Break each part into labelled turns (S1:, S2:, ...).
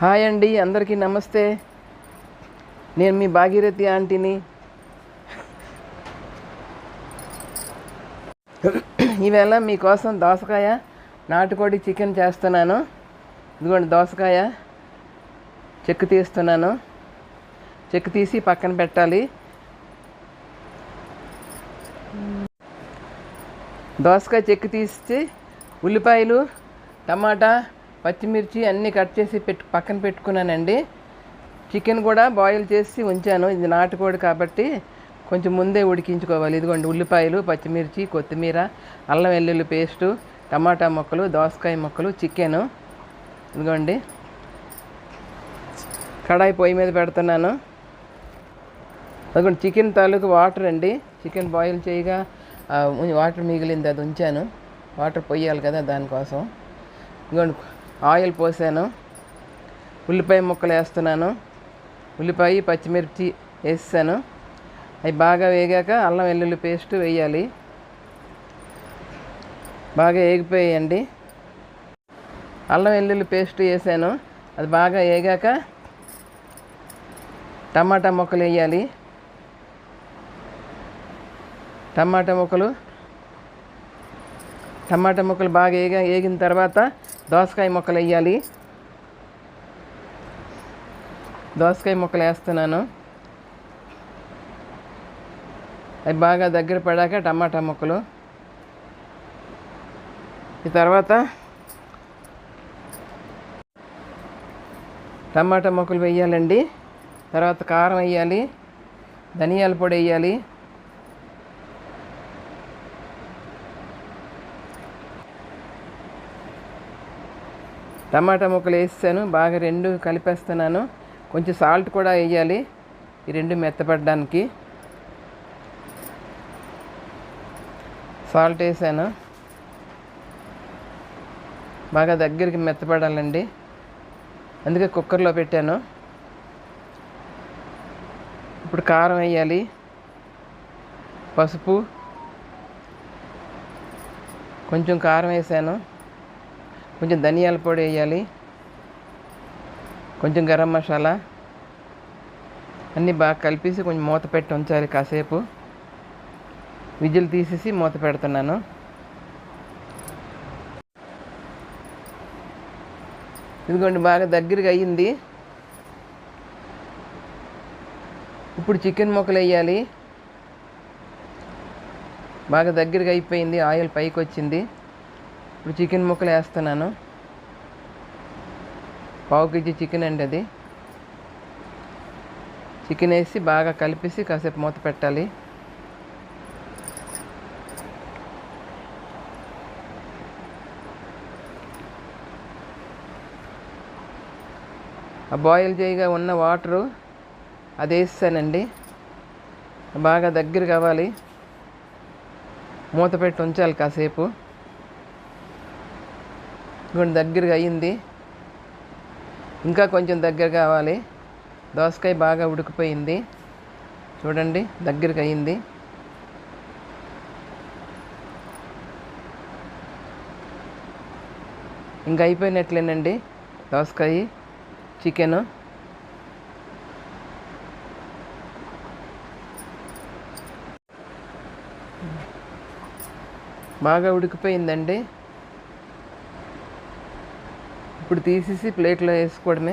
S1: Hi అండి అందరికీ నమస్తే. నేను మీ భాగీరథి ఆంటీని. ఈవేళ మీకోసం దోసకాయ నాటుకోడి చికెన్ చేస్తున్నాను. ఇదిగోండి దోసకాయ చెక్కు తీస్తున్నాను. చెక్కు తీసి పక్కన పెట్టాలి. దోసకాయ చెక్కు తీసి ఉల్లిపాయలు టమాటా పచ్చిమిర్చి అన్నీ కట్ చేసి పెట్టు పక్కన పెట్టుకున్నానండి. చికెన్ కూడా బాయిల్ చేసి ఉంచాను. ఇది నాటుకోడి కాబట్టి కొంచెం ముందే ఉడికించుకోవాలి. ఇదిగోండి ఉల్లిపాయలు పచ్చిమిర్చి కొత్తిమీర అల్లం వెల్లుల్లి పేస్టు టమాటా ముక్కలు దోసకాయ ముక్కలు చికెను. ఇదిగోండి. కడాయి పొయ్యి మీద పెడుతున్నాను. అదిగోండి చికెన్ తాలూకు వాటర్ అండి. చికెన్ బాయిల్ చేయగా వాటర్ మిగిలింది అది ఉంచాను. వాటర్ పొయ్యాలి కదా దానికోసం. ఇదిగోండి ఆయిల్ పోసాను. ఉల్లిపాయ ముక్కలు వేస్తున్నాను. ఉల్లిపాయ పచ్చిమిర్చి వేసాను. అవి బాగా వేగాక అల్లం వెల్లుల్లి పేస్ట్ వేయాలి. బాగా వేగిపోయాయండి. అల్లం వెల్లుల్లి పేస్ట్ వేసాను. అది బాగా వేగాక టమాటా ముక్కలు వేయాలి. టమాటా ముక్కలు టమాటా ముక్కలు బాగా వేగ వేగిన తర్వాత దోసకాయ ముక్కలు వేయాలి. దోసకాయ ముక్కలు వేస్తున్నాను. అవి బాగా దగ్గర పడాక టమాటా ముక్కలు. ఈ తర్వాత టమాటా ముక్కలు వేయాలండి. తర్వాత కారం వేయాలి. ధనియాల పొడి వేయాలి. టమాటా ముక్కలు వేసాను బాగా రెండు కలిపేస్తున్నాను. కొంచెం సాల్ట్ కూడా వేయాలి ఈ రెండు మెత్తపడడానికి. సాల్ట్ వేసాను. బాగా దగ్గరికి మెత్తపడాలండి. అందుకే కుక్కర్లో పెట్టాను. ఇప్పుడు కారం వేయాలి. పసుపు. కొంచెం కారం వేసాను. కొంచెం ధనియాల పొడి వేయాలి. కొంచెం గరం మసాలా అన్నీ బాగా కలిపేసి కొంచెం మూత పెట్టి ఉంచాలి కాసేపు. విజిల్ తీసేసి మూత పెడుతున్నాను. ఇదిగోండి బాగా దగ్గరగా అయ్యింది. ఇప్పుడు చికెన్ ముక్కలు వేయాలి. బాగా దగ్గరగా అయిపోయింది. ఆయిల్ పైకి వచ్చింది. ఇప్పుడు చికెన్ ముక్కలు వేస్తున్నాను. పావు కేజీ చికెన్ అండి అది. చికెన్ వేసి బాగా కలిపేసి కాసేపు మూత పెట్టాలి. ఆ బాయిల్ చేయగా ఉన్న వాటరు అది వేస్తానండి బాగా దగ్గర కావాలి. మూత పెట్టి ఉంచాలి కాసేపు. ఇదిగోండి దగ్గరగా అయ్యింది. ఇంకా కొంచెం దగ్గర కావాలి. దోసకాయ బాగా ఉడికిపోయింది. చూడండి దగ్గరికి అయ్యింది. ఇంకా అయిపోయినట్లేనండి దోసకాయ చికెను. బాగా ఉడికిపోయిందండి. ఇప్పుడు తీసేసి ప్లేట్లో వేసుకోవడమే.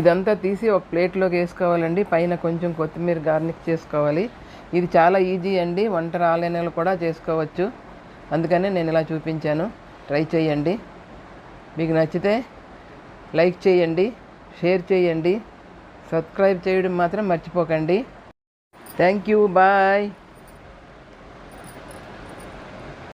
S1: ఇదంతా తీసి ఒక ప్లేట్లోకి వేసుకోవాలండి. పైన కొంచెం కొత్తిమీర గార్నిష్ చేసుకోవాలి. ఇది చాలా ఈజీ అండి. వంట రాలేనలు కూడా చేసుకోవచ్చు. అందుకనే నేను ఇలా చూపించాను. ట్రై చేయండి. మీకు నచ్చితే లైక్ చేయండి షేర్ చేయండి సబ్స్క్రైబ్ చేయడం మాత్రం మర్చిపోకండి. Thank you. బాయ్.